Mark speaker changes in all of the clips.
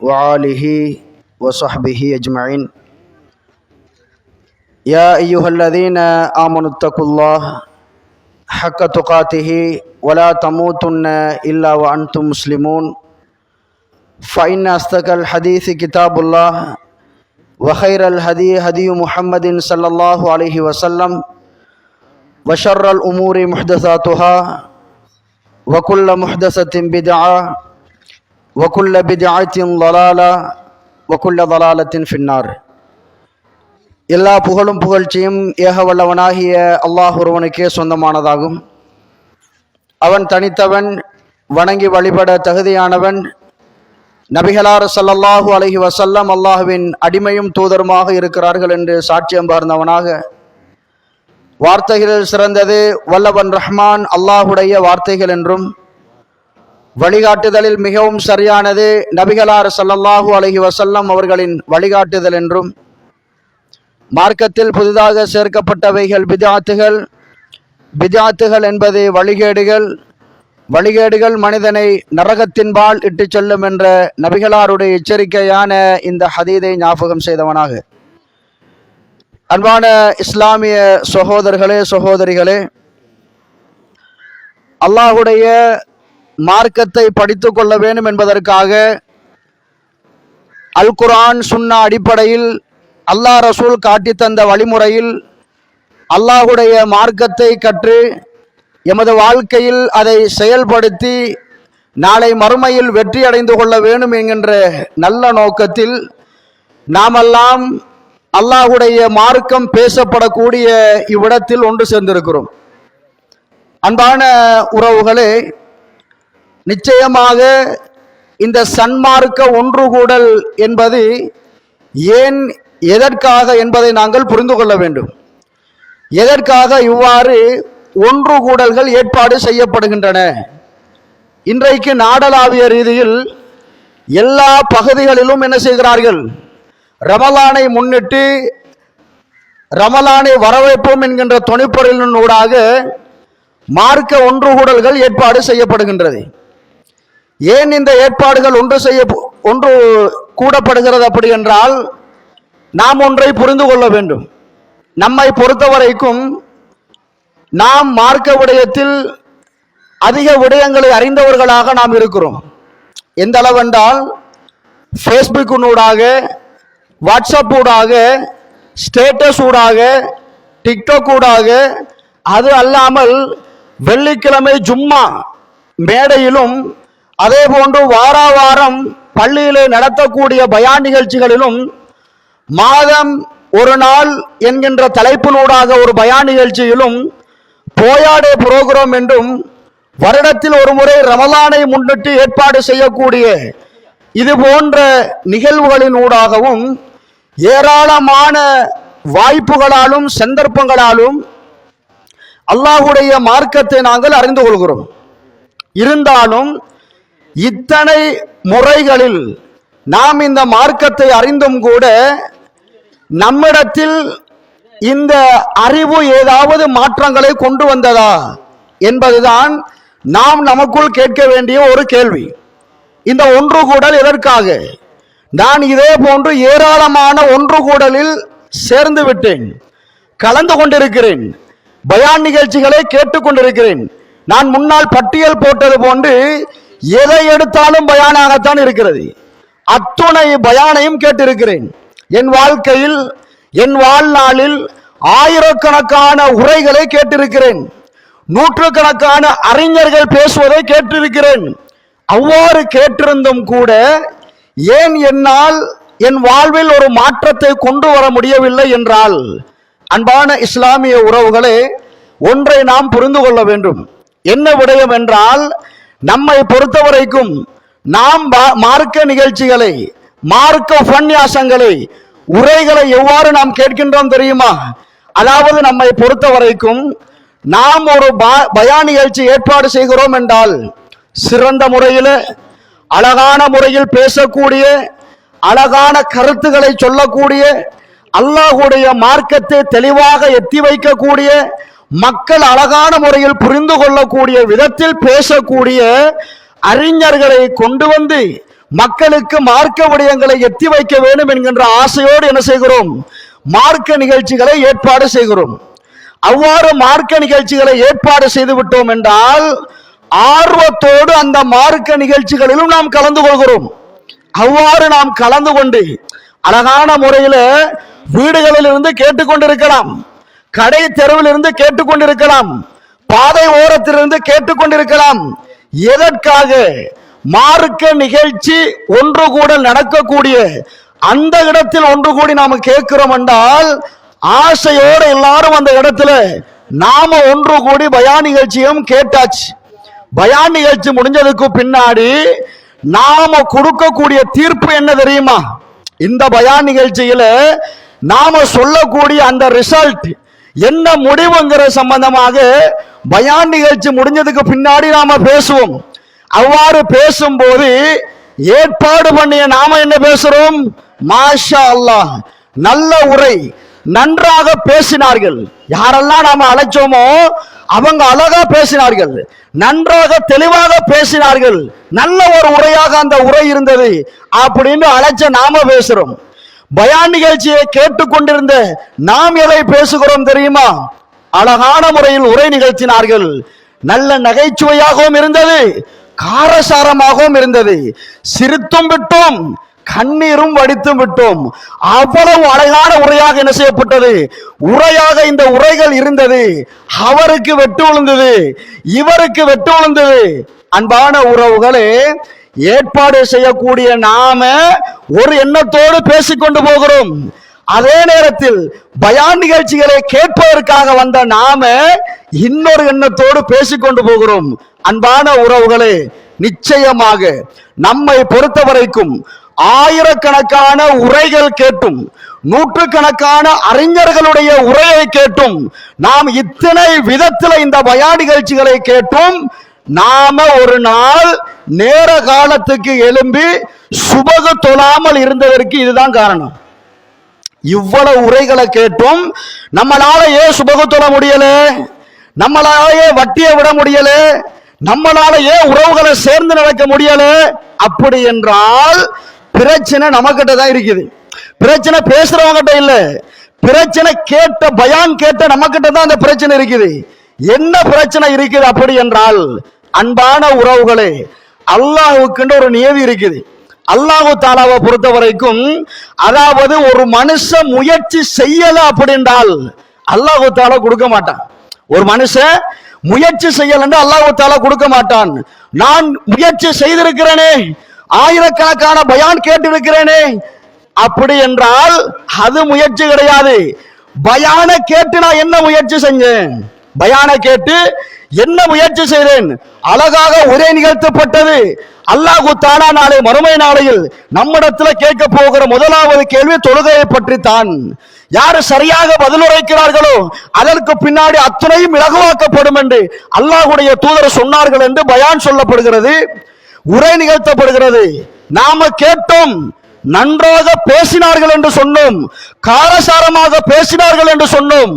Speaker 1: وآله وصحبه أجمعين. يا أيها الذين آمنوا اتقوا الله حق تقاته ولا تموتن إلا وأنتم مسلمون. فإن أصدق الحديث كتاب الله وخير الهدي هدي محمد صلى الله عليه وسلم وشر الأمور محدثاتها وكل محدثة بدعة وكل بدعة ضلالة وكل ضلالة في النار எல்லா புகழும் புகழ்ச்சியும் ஏக வல்லவனாகிய அல்லாஹ் ஒருவனுக்கே சொந்தமானதாகும் அவன் தனித்தவன் வணங்கி வழிபட தகுதியானவன் நபிகளார் ஸல்லல்லாஹு அலைஹி வஸல்லம் அல்லாஹுவின் அடிமையும் தூதருமாக இருக்கிறார்கள் என்று சாட்சியம் பகர்ந்தவனாக வார்த்தைகளில் சிறந்தது வல்லவன் ரஹ்மான் அல்லாஹுடைய வார்த்தைகள் என்றும் வழிகாட்டுதலில் மிகவும் சரியானது நபிகளார் சல்லல்லாஹூ அலஹி வசல்லம் அவர்களின் வழிகாட்டுதல் என்றும் மார்க்கத்தில் புதிதாக சேர்க்கப்பட்டவைகள் பிதாத்துகள் பிதாத்துகள் என்பது வழிகேடுகள் வழிகேடுகள் மனிதனை நரகத்தின்பால் இட்டு செல்லும் என்ற நபிகளாருடைய எச்சரிக்கையான இந்த ஹதீதை ஞாபகம் செய்தவனாக. அன்பான இஸ்லாமிய சகோதரர்களே சகோதரிகளே அல்லாஹுடைய மார்க்கத்தை படித்து கொள்ள வேண்டும் என்பதற்காக அல் குரான் சுன்னா அடிப்படையில் அல்லாஹ் ரசூல் காட்டி தந்த வழிமுறையில் அல்லாஹுடைய மார்க்கத்தை கற்று எமது வாழ்க்கையில் அதை செயல்படுத்தி நாளை மறுமையில் வெற்றி அடைந்து கொள்ள வேண்டும் என்கின்ற நல்ல நோக்கத்தில் நாமெல்லாம் அல்லாஹுடைய மார்க்கம் பேசப்படக்கூடிய இவ்விடத்தில் ஒன்று சேர்ந்திருக்கிறோம். அன்பான உறவுகளே நிச்சயமாக இந்த சன்மார்க்க ஒன்று கூடல் என்பது ஏன் எதற்காக என்பதை நாங்கள் புரிந்து கொள்ள வேண்டும். எதற்காக இவ்வாறு ஒன்று கூடல்கள் ஏற்பாடு செய்யப்படுகின்றன. இன்றைக்கு நாடளாவிய ரீதியில் எல்லா பகுதிகளிலும் என்ன செய்கிறார்கள்? ரமலானை முன்னிட்டு ரமலானை வரவேற்போம் என்கின்ற துணைப்பொருளின் ஊடாக மார்க்க ஒன்று கூடல்கள் ஏற்பாடு செய்யப்படுகின்றது. ஏன் இந்த ஏற்பாடுகள் ஒன்று செய்ய ஒன்று கூடப்படுகிறது அப்படி என்றால் நாம் ஒன்றை புரிந்து கொள்ள வேண்டும். நம்மை பொறுத்தவரைக்கும் நாம் மார்க்க விடயத்தில் அதிக விடயங்களை அறிந்தவர்களாக நாம் இருக்கிறோம். எந்த அளவென்றால் ஃபேஸ்புக்கினூடாக வாட்ஸ்அப் ஊடாக ஸ்டேட்டஸ் ஊடாக டிக்டாக் ஊடாக அது அல்லாமல் வெள்ளிக்கிழமை ஜும்மா மேடையிலும் அதே போன்று வார வாரம் பள்ளியிலே நடத்தக்கூடிய பயான் நிகழ்ச்சிகளிலும் மாதம் ஒரு நாள் என்கின்ற தலைப்பினூடாக ஒரு பயான் நிகழ்ச்சியிலும் போயாடே புரோகிராம் என்றும் வருடத்தில் ஒரு முறை ரமலானை முன்னிட்டு ஏற்பாடு செய்யக்கூடிய இது போன்ற நிகழ்வுகளினூடாகவும் ஏராளமான வாய்ப்புகளாலும் சந்தர்ப்பங்களாலும் அல்லாஹுடைய மார்க்கத்தை நாங்கள் அறிந்து கொள்கிறோம். இருந்தாலும் இத்தனை முறைகளில் நாம் இந்த மார்க்கத்தை அறிந்தும் கூட நம்மிடத்தில் இந்த அறிவு ஏதாவது மாற்றங்களை கொண்டு வந்ததா என்பதுதான் நாம் நமக்குள் கேட்க வேண்டிய ஒரு கேள்வி. இந்த ஒன்று கூடல் எதற்காக? நான் இதே போன்று ஏராளமான ஒன்று கூடலில் சேர்ந்து விட்டேன். கலந்து கொண்டிருக்கிறேன். பயான் நிகழ்ச்சிகளை கேட்டுக்கொண்டிருக்கிறேன். நான் முன்னால் பட்டியல் போட்டது போன்று எதை எடுத்தாலும் பயானாகத்தான் இருக்கிறது. அத்துணை பயானையும் கேட்டிருக்கிறேன். என் வாழ்க்கையில் என் வாழ்நாளில் ஆயிரக்கணக்கான உரைகளை கேட்டிருக்கிறேன். நூற்றுக்கணக்கான அறிஞர்கள் பேசுவதை கேட்டிருக்கிறேன். அவ்வாறு கேட்டிருந்தும் கூட ஏன் என்னால் என் வாழ்வில் ஒரு மாற்றத்தை கொண்டு வர முடியவில்லை என்றால் அன்பான இஸ்லாமிய உறவுகளே ஒன்றை நாம் புரிந்து கொள்ள வேண்டும். என்ன விடயம் என்றால் நம்மை பொறுத்தவரைக்கும் நாம் மார்க்க நிகழ்ச்சிகளை மார்க்க உபன்யாசங்களை உரைகளை எவ்வாறு நாம் கேட்கின்றோம் தெரியுமா? அதாவது நம்மை பொறுத்தவரைக்கும் நாம் ஒரு பயா நிகழ்ச்சி ஏற்பாடு செய்கிறோம் என்றால் சிறந்த முறையில் அழகான முறையில் பேசக்கூடிய அழகான கருத்துக்களை சொல்லக்கூடிய அல்லாஹுடைய மார்க்கத்தை தெளிவாக எத்தி வைக்கக்கூடிய மக்கள் அழகான முறையில் புரிந்து கொள்ளக்கூடிய விதத்தில் பேசக்கூடிய அறிஞர்களை கொண்டு வந்து மக்களுக்கு மார்க்க விடயங்களை எத்தி வைக்க வேண்டும் என்கின்ற ஆசையோடு என்ன செய்கிறோம்? மார்க்க நிகழ்ச்சிகளை ஏற்பாடு செய்கிறோம். அவ்வாறு மார்க்க நிகழ்ச்சிகளை ஏற்பாடு செய்து விட்டோம் என்றால் ஆர்வத்தோடு அந்த மார்க்க நிகழ்ச்சிகளிலும் நாம் கலந்து கொள்கிறோம். அவ்வாறு நாம் கலந்து கொண்டு அழகான முறையில வீடுகளில் இருந்து கேட்டுக்கொண்டிருக்கலாம். கடை தெருவில் இருந்து கேட்டுக்கொண்டிருக்கலாம். பாதை ஓரத்திலிருந்து கேட்டுக்கொண்டிருக்கலாம். எதற்காக? மார்க்க நிகழ்ச்சி ஒன்று கூட நடக்கக்கூடிய அந்த இடத்தில் ஒன்று கூடி நாம கேட்கிறோம் என்றால் ஆசையோடு எல்லாரும் அந்த இடத்துல நாம ஒன்று கூடி பயா நிகழ்ச்சியும் கேட்டாச்சு. பயா நிகழ்ச்சி முடிஞ்சதுக்கு பின்னாடி நாம கொடுக்கக்கூடிய தீர்ப்பு என்ன தெரியுமா? இந்த பயா நிகழ்ச்சியில நாம சொல்லக்கூடிய அந்த ரிசல்ட் என்ன முடிவுங்கிற சம்பந்தமாக பயான் நிகழ்ச்சி முடிஞ்சதுக்கு பின்னாடி நாம பேசுவோம். அவ்வாறு பேசும்போது ஏற்பாடு பண்ணிய நாம என்ன பேசுறோம்? மாஷா அல்லாஹ் நல்ல உரை நன்றாக பேசினார்கள். யாரெல்லாம் நாம அழைச்சோமோ அவங்க அழகா பேசினார்கள். நன்றாக தெளிவாக பேசினார்கள். நல்ல ஒரு உரையாக அந்த உரை இருந்தது. அப்படின்னு அழைச்ச நாம பேசுறோம். பயான் நிகழ்ச்சியை கேட்டுக்கொண்டிருந்த நாம் எதை பேசுகிறோம் தெரியுமா? அழகான முறையில் உரை நிகழ்த்தினார்கள். நல்ல நகைச்சுவையாகவும் இருந்தது காரசாரமாகவும் இருந்தது. சிரித்தும் விட்டோம் கண்ணீரும் வடித்தும் விட்டோம். அவ்வளவு அழகான உரையாக என்ன செய்யப்பட்டது? உரையாக இந்த உரைகள் இருந்தது. அவருக்கு வெட்டு விழுந்தது இவருக்கு வெட்டு விழுந்தது. அன்பான உறவுகளே ஏற்பாடு செய்யக்கூடிய நாம ஒரு எண்ணத்தோடு பேசிக்கொண்டு போகிறோம். அதே நேரத்தில் பயான் நிகழ்ச்சிகளை கேட்பதற்காக வந்த நாம இன்னொரு எண்ணத்தோடு பேசிக்கொண்டு போகிறோம். அன்பான உறவுகளே நிச்சயமாக நம்மை பொறுத்த வரைக்கும் ஆயிரக்கணக்கான உரைகள் கேட்டும் நூற்றுக்கணக்கான அறிஞர்களுடைய உரையை கேட்டும் நாம் இத்தனை விதத்தில் இந்த பயா நிகழ்ச்சிகளை கேட்டும். நாம ஒரு நாள் நேர காலத்துக்கு எழும்பி சுபகு தொழாமல் இருந்ததற்கு இதுதான் காரணம். இவ்வளவு உரைகளை கேட்டும் நம்மளால ஏன் சுபகு தொழ முடியல? நம்மளால ஏன் வட்டியை விட முடியல? நம்மளால ஏன் உறவுகளை சேர்ந்து நடக்க முடியல? அப்படி என்றால் பிரச்சனை நம்மகிட்ட தான் இருக்குது. பிரச்சனை பேசுறவங்கிட்ட இல்ல. பிரச்சனை கேட்ட பயான் கேட்ட நம்மகிட்ட தான் அந்த பிரச்சனை இருக்குது. என்ன பிரச்சனை இருக்குது அப்படி என்றால் அன்பான உறவுகளே அல்லாஹுக்குன்ற ஒரு நியதி இருக்குது. அல்லாஹு தாலாவை பொறுத்த வரைக்கும் அதாவது ஒரு மனுஷன் முயற்சி செய்யல அப்படின்றால் அல்லாஹு தாலா கொடுக்க மாட்டான். ஒரு மனுஷன் முயற்சி செய்யலன்னு அல்லாஹு தாலா கொடுக்க மாட்டான். நான் முயற்சி செய்திருக்கிறேனே ஆயிரக்கணக்கான பயான் கேட்டிருக்கிறேனே அப்படி என்றால் அது முயற்சி கிடையாது. பயான கேட்டு நான் என்ன முயற்சி செஞ்சேன்? பயான கேட்டு என்ன முயற்சி செய்தேன்? அழகாக உரை நிகழ்த்தப்பட்டது. அல்லாஹு தானா நாளை மறுமை நாளையில் நம்மிடத்துல கேட்க போகிற முதலாவது கேள்வி தொழுகையை பற்றி தான் யார் சரியாக பதிலுரைக்கிறார்களோ அதற்கு பின்னாடி அத்துணையும் இலகுவாக்கப்படும் என்று அல்லாஹுடைய தூதர் சொன்னார்கள் என்று பயான் சொல்லப்படுகிறது உரை நிகழ்த்தப்படுகிறது. நாம கேட்டோம் நன்றாக பேசினார்கள் என்று சொன்னோம் காரசாரமாக பேசினார்கள் என்று சொன்னோம்.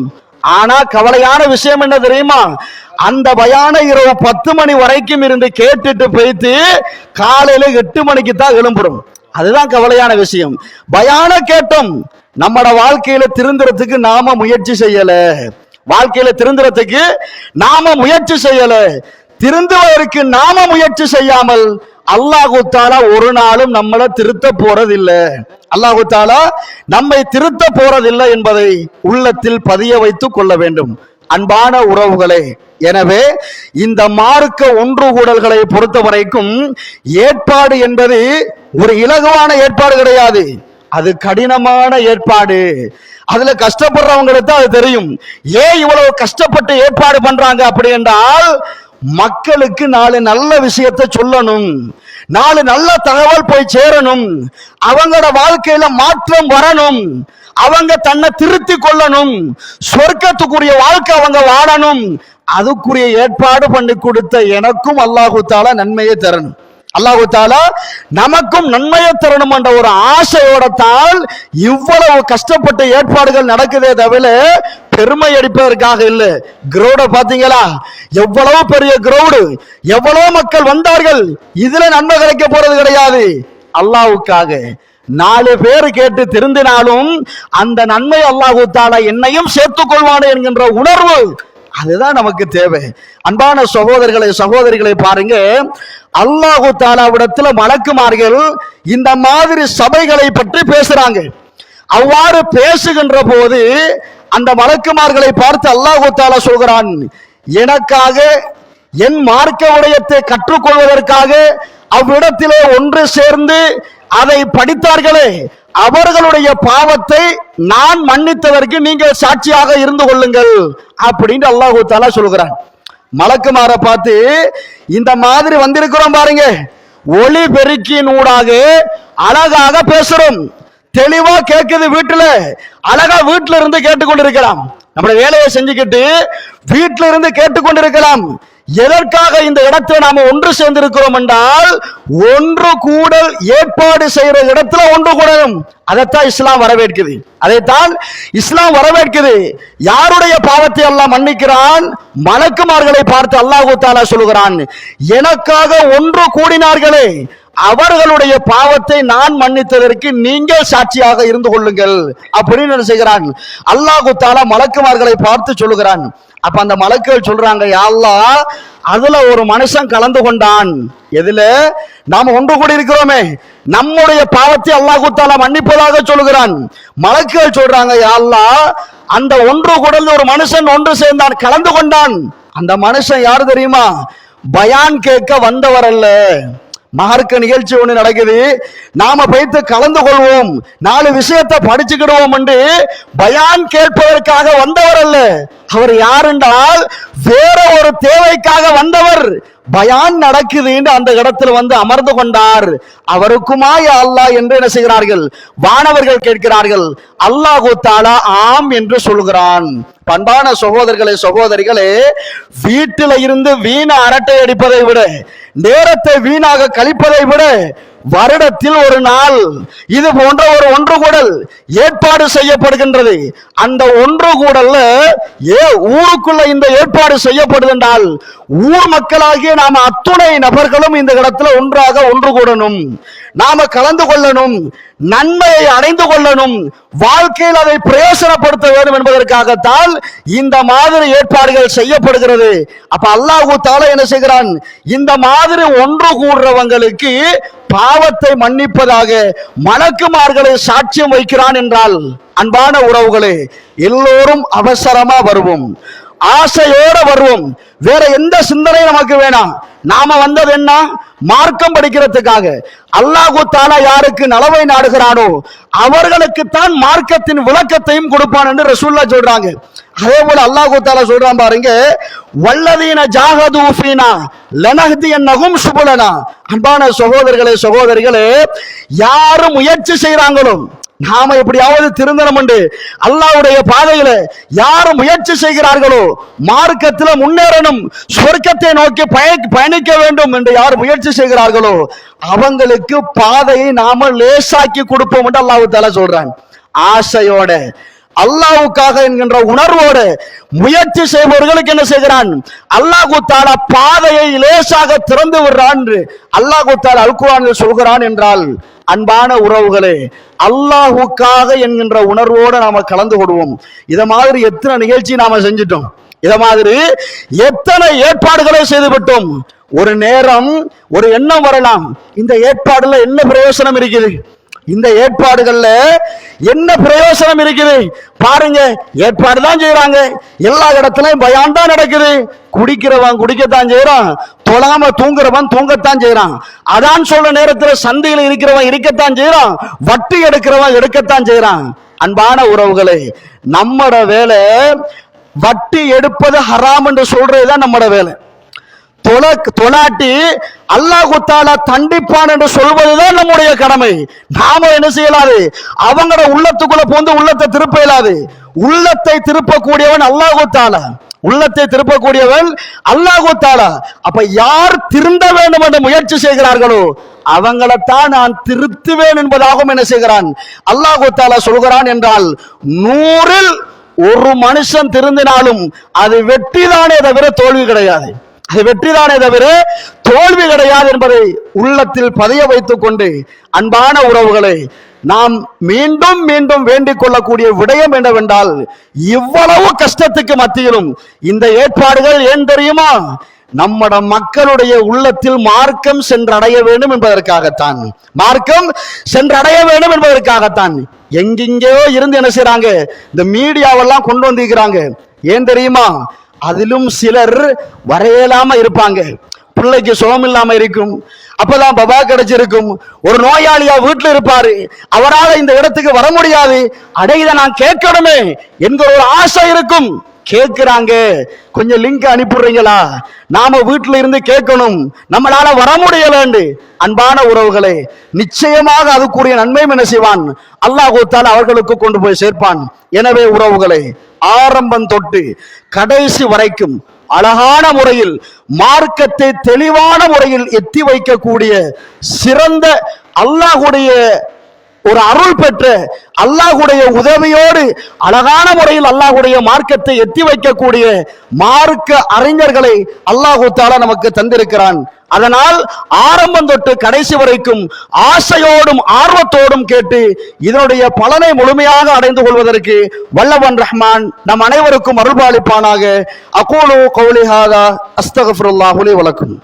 Speaker 1: ஆனா கவலையான விஷயம் என்ன தெரியுமா? அந்த பயான இரவு பத்து மணி வரைக்கும் இருந்து கேட்டுட்டு போயிட்டு காலையில எட்டு மணிக்கு தான் எழும்புறோம். அதுதான் கவலையான விஷயம். பயான கேட்டோம். நம்மட வாழ்க்கையில திருந்துறதுக்கு நாம முயற்சி செய்யல. வாழ்க்கையில திருந்துறதுக்கு நாம முயற்சி செய்யல. திருந்துவதற்கு நாம முயற்சி செய்யாமல் அல்லாஹு தாலா ஒரு நாளும் நம்மளை திருத்த போறதில்லை. அல்லாஹு தாலா நம்மை திருத்த போறதில்லை என்பதை உள்ளத்தில் பதிய வைத்துக் கொள்ள வேண்டும். அன்பான உறவுகளே எனவே இந்த மார்க்க ஒன்று கூடல்களை பொறுத்த வரைக்கும் ஏற்பாடு என்பது ஒரு இலகுவான ஏற்பாடு கிடையாது. அது கடினமான ஏற்பாடு. அதுல கஷ்டப்படுறவங்களுக்கு தான் அது தெரியும். ஏன் இவ்வளவு கஷ்டப்பட்டு ஏற்பாடு பண்றாங்க அப்படி என்றால் மக்களுக்கு நாலு நல்ல விஷயத்தை சொல்லணும். நாலு நல்ல தகவல் போய் சேரணும். அவங்களோட வாழ்க்கையில மாற்றம் வரணும். அவங்க தன்னை திருத்தி கொள்ளணும். சொர்க்கத்துக்குரிய வாழ்க்கை அவங்க வாழணும். அதுக்குரிய ஏற்பாடு பண்ணி கொடுத்த எனக்கும் அல்லாஹு தாலா நன்மையை தரணும். அல்லாஹு தாலா நமக்கும் நன்மையை தரணும் என்ற ஒரு ஆசையோட தான் இவ்வளவு கஷ்டப்பட்ட ஏற்பாடுகள் நடக்குதே தவிர பெருமை அடிப்பதற்காக இல்லை. கிரௌட பாத்தீங்களா எவ்வளவு பெரிய கிரௌடு எவ்வளவு மக்கள் வந்தார்கள்? இதுல நன்மை கிடைக்க போறது கிடையாது. அல்லாவுக்காக நாலு பேர் கேட்டு திருந்தினாலும் அந்த நன்மை அல்லாஹு தாலா என்னையும் சேர்த்துக் கொள்வானே என்கின்ற உணர்வு அதுதான் நமக்கு தேவை. அன்பான சகோதரர்களை சகோதரிகளை பாருங்க. அல்லாஹு தாலாவிடத்துல மலக்குமார்கள் இந்த மாதிரி சபைகளை பற்றி பேசுறாங்க. அவ்வாறு பேசுகின்ற போது அந்த மலக்குமார்களை பார்த்து அல்லாஹு தாலா சொல்கிறான் எனக்காக என் மார்க்க விடயத்தை கற்றுக்கொள்வதற்காக அவ்விடத்திலே ஒன்று சேர்ந்து அதை படித்தார்களே. அவர்களுடைய பாவத்தை நான் மன்னித்ததற்கு நீங்கள் சாட்சியாக இருந்து கொள்ளுங்கள் அப்படின்னு அல்லாஹூ தாலா சொல்கிறான் மலக்குமார பார்த்து இந்த மாதிரி வந்திருக்கிறோம் பாருங்க. ஒளி பெருக்கியின் ஊடாக அழகாக பேசுறோம். தெளிவா கேட்குது வீட்டுல. அழகா வீட்டுல இருந்து கேட்டுக்கொண்டிருக்கலாம். நம்முடைய வேலையை செஞ்சுக்கிட்டு வீட்டுல இருந்து கேட்டுக்கொண்டிருக்கலாம். எதற்காக இந்த இடத்தை நாம ஒன்று சேர்ந்திருக்கிறோம் என்றால் ஒன்று கூடல் ஏற்பாடு செய்யற இடத்துல ஒன்று கூடலும். அதைத்தான் இஸ்லாம் வரவேற்குது. அதைத்தான் இஸ்லாம் வரவேற்குது. யாருடைய பாவத்தை எல்லாம் மன்னிக்கிறான்? மலக்குமார்களை பார்த்து அல்லாஹு தாலா சொல்லுகிறான் எனக்காக ஒன்று கூடினார்களே அவர்களுடைய பாவத்தை நான் மன்னித்ததற்கு நீங்கள் சாட்சியாக இருந்து கொள்ளுங்கள். அப்படின்னு என்ன செய்கிறான்? அல்லாஹு தாலா மலக்குமார்களை பார்த்து சொல்லுகிறான். அப்ப அந்த மலக்குகள் சொல்றாங்க யாழ்லா அதுல ஒரு மனுஷன் கலந்து கொண்டான். எதுல? நாம ஒன்று கூடி இருக்கிறோமே. நம்முடைய பாவத்தை அல்லாஹு தாலா மன்னிப்பதாக சொல்லுகிறான். மலக்குகள் சொல்றாங்க யா அந்த ஒன்று கூட ஒரு மனுஷன் ஒன்று சேர்ந்தான் கலந்து கொண்டான். அந்த மனுஷன் யாரு தெரியுமா? பயான் கேட்க வந்தவர் அல்ல. மகர்க்க நிகழ்ச்சி ஒண்ணு நடக்குது. நாம போய்த்து கலந்து கொள்வோம். நாலு விஷயத்தை படிச்சுக்கிடுவோம் என்று பயான் கேட்பதற்காக வந்தவர் அல்ல. அவர் யார் என்றால் வேற ஒரு தேவைக்காக வந்தவர். பயான் நடக்குதுன்னு அந்த இடத்துல வந்து அமர்ந்து கொண்டார். அவருக்குமா அல்லாஹ் என்று என்ன செய்கிறார்கள்? வானவர்கள் கேட்கிறார்கள். அல்லாஹு தாலா ஆம் என்று சொல்கிறான். பண்பான சகோதரர்களே சகோதரிகளே வீட்டில இருந்து வீண அரட்டை அடிப்பதை விட நேரத்தை வீணாக கழிப்பதை விட வருடத்தில் ஒரு நாள் இது போன்ற ஒரு ஒன்று கூடல் ஏற்பாடு செய்யப்படுகின்றது. அந்த ஒன்று கூடல்ல ஏ ஊருக்குள்ள இந்த ஏற்பாடு செய்யப்படுது என்றால் ஊர் மக்களாகிய நாம் அத்துணை நபர்களும் இந்த இடத்துல ஒன்றாக ஒன்று கூடணும் நாம கலந்து கொள்ளணும் நன்மையை அடைந்து கொள்ளணும் வாழ்க்கையில் அதை பிரயோசனப்படுத்த வேண்டும் என்பதற்காகத்தான் இந்த மாதிரி ஏற்பாடுகள் செய்யப்படுகிறது. அப்ப அல்லாஹூ தாலா என்ன செய்கிறான்? இந்த மாதிரி ஒன்று கூடுறவங்களுக்கு பாவத்தை மன்னிப்பதாக மணக்குமார்களை சாட்சியம் வைக்கிறான் என்றால் அன்பான உறவுகளே எல்லோரும் அவசரமா வருவோம். ஆசையோட வருவோம். வேற எந்த சிந்தனையும் நமக்கு வேணாம். நாம வந்தது என்ன? மார்க்கம் படிக்கிறதுக்காக. அல்லாஹு தாலா யாருக்கு நலவை நாடுகிறானோ அவர்களுக்கு தான் மார்க்கத்தின் விளக்கத்தையும் கொடுப்பான் என்று ரசூல்லா சொல்றாங்க. அதே போல அல்லாஹு தாலா சொல்றான் பாருங்க வல்லதீன ஜாகது ஃபீனா லனஹதி நகும் சுபுலனா. அன்பான சகோதரர்களே சகோதரிகளே யாரும் முயற்சி செய்றாங்களோ நாம எப்படியாவது திருந்தனம் உண்டு அல்லாவுடைய பாதையில யார் முயற்சி செய்கிறார்களோ மார்க்கத்தில் முன்னேறணும் சொர்க்கத்தை நோக்கி பய- பயணிக்க வேண்டும் என்று யார் முயற்சி செய்கிறார்களோ அவங்களுக்கு பாதையை நாம லேசாக்கி கொடுப்போம் என்று அல்லாஹ் தால சொல்றான். ஆசையோட அல்லாஹ்வுக்காக என்கின்ற உணர்வோடு முயற்சி செய்பவர்களுக்கு என்ன செய்கிறான்? அல்லாஹு தாலா பாதையை லேசாக திறந்து விடுறான் என்று அல்லாஹு தாலா அல்குரானில் சொல்கிறான் என்றால் அன்பான உறவுகளே அல்லாஹுக்காக என்கின்ற உணர்வோடு நாம கலந்து கொள்வோம். இத மாதிரி எத்தனை நிகழ்ச்சி நாம செஞ்சிட்டோம்? இத மாதிரி எத்தனை ஏற்பாடுகளை செய்து விட்டோம் ஒரு நேரம் ஒரு எண்ணம் வரலாம். இந்த ஏற்பாடுல என்ன பிரயோசனம் இருக்குது? இந்த ஏற்பாடுகள்ல என்ன பிரயோசனம் இருக்குது? பாருங்க ஏற்பாடு தான் செய்யறாங்க எல்லா இடத்துலயும் பயான் தான் நடக்குது. குடிக்கிறவன் குடிக்கத்தான் செய்யறான் தொழாம தூங்குறவன் தூங்கத்தான் செய்யறான் அதான் சொல்ற நேரத்தில் சந்தையில் இருக்கிறவன் இருக்கத்தான் செய்யறான் வட்டி எடுக்கிறவன் எடுக்கத்தான் செய்யறான் அன்பான உறவுகளே நம்மட வேலை வட்டி எடுப்பது ஹராம் என்று சொல்றதுதான் நம்மட வேலை. தொலை தொலாட்டி அல்லாஹ் தாலா தண்டிப்பான் என்று சொல்வதுதான் நம்முடைய கடமை. நாம என்ன செய்யலாது? அவங்களோட உள்ளத்துக்குள்ள போந்து உள்ளத்தை திருப்ப இயலாது உள்ளத்தை திருப்பக்கூடியவன் அல்லாஹு தாலா உள்ளத்தை திருப்பக்கூடியவன் அல்லாஹோ தாலா. அப்ப யார் திருந்த வேண்டும் என்று முயற்சி செய்கிறார்களோ அவங்களைத்தான் நான் திருத்துவேன் என்பதாகவும் என்ன செய்கிறான்? அல்லாஹோ தாலா சொல்கிறான் என்றால் நூறில் ஒரு மனுஷன் திருந்தினாலும் அது வெற்றிதானே தவிர தோல்வி கிடையாது. அது வெற்றிதானே தவிர தோல்வி கிடையாது என்பதை உள்ளத்தில் பதிய வைத்துக் கொண்டு அன்பான உறவுகளை நாம் மீண்டும் மீண்டும் வேண்டிக் கொள்ளக்கூடிய விடயம் என்னவென்றால் இவ்வளவு கஷ்டத்துக்கு மத்தியிலும் இந்த ஏற்பாடுகள் ஏன் தெரியுமா? நம்மட மக்களுடைய உள்ளத்தில் மார்க்கம் சென்றடைய வேண்டும் என்பதற்காகத்தான். மார்க்கம் சென்றடைய வேண்டும் என்பதற்காகத்தான். எங்கெங்கேயோ இருந்து என்ன செய்யறாங்க இந்த மீடியாவெல்லாம் கொண்டு வந்திருக்கிறாங்க. ஏன் தெரியுமா? அதிலும் சிலர் வரையலாம இருப்பாங்க. பிள்ளைக்கு சுகம் இல்லாம இருக்கும். அப்பதான் பபா கிடைச்சிருக்கும். ஒரு நோயாளியா வீட்டுல இருப்பாரு. அவரால் இந்த இடத்துக்கு வர முடியாது. அடே இதை நான் கேட்கணுமே என்கிற ஒரு ஆசை இருக்கும். கேட்கிறாங்க. கொஞ்சம் லிங்க் அனுப்பிடுறீங்களா? நாம வீட்டுல இருந்து கேட்கணும். நம்மளால வர முடியலண்டு அன்பான உறவுகளே நிச்சயமாக அதுக்குரிய நன்மை என்ன செய்வான் அல்லாஹூத்தால் அவர்களுக்கு கொண்டு போய் சேர்ப்பான். எனவே உறவுகளே ஆரம்பம் தொட்டு கடைசி வரைக்கும் அழகான முறையில் மார்க்கத்தை தெளிவான முறையில் எத்தி வைக்கக்கூடிய சிறந்த அல்லாஹுடைய ஒரு அருள் பெற்ற அல்லாஹுடைய உதவியோடு அழகான முறையில் அல்லாஹுடைய மார்க்கத்தை எத்தி வைக்கக்கூடிய மார்க்க அறிஞர்களை அல்லாஹு தாலா நமக்கு தந்திருக்கிறான். அதனால் ஆரம்பம் தொட்டு கடைசி வரைக்கும் ஆசையோடும் ஆர்வத்தோடும் கேட்டு இதனுடைய பலனை முழுமையாக அடைந்து கொள்வதற்கு வல்லவன் ரஹ்மான் நம் அனைவருக்கும் அருள்பாலிப்பானாக. அகோலோ கௌலிஹாதா அஸ்தகஃபுல்லாஹுலே வழக்கும்.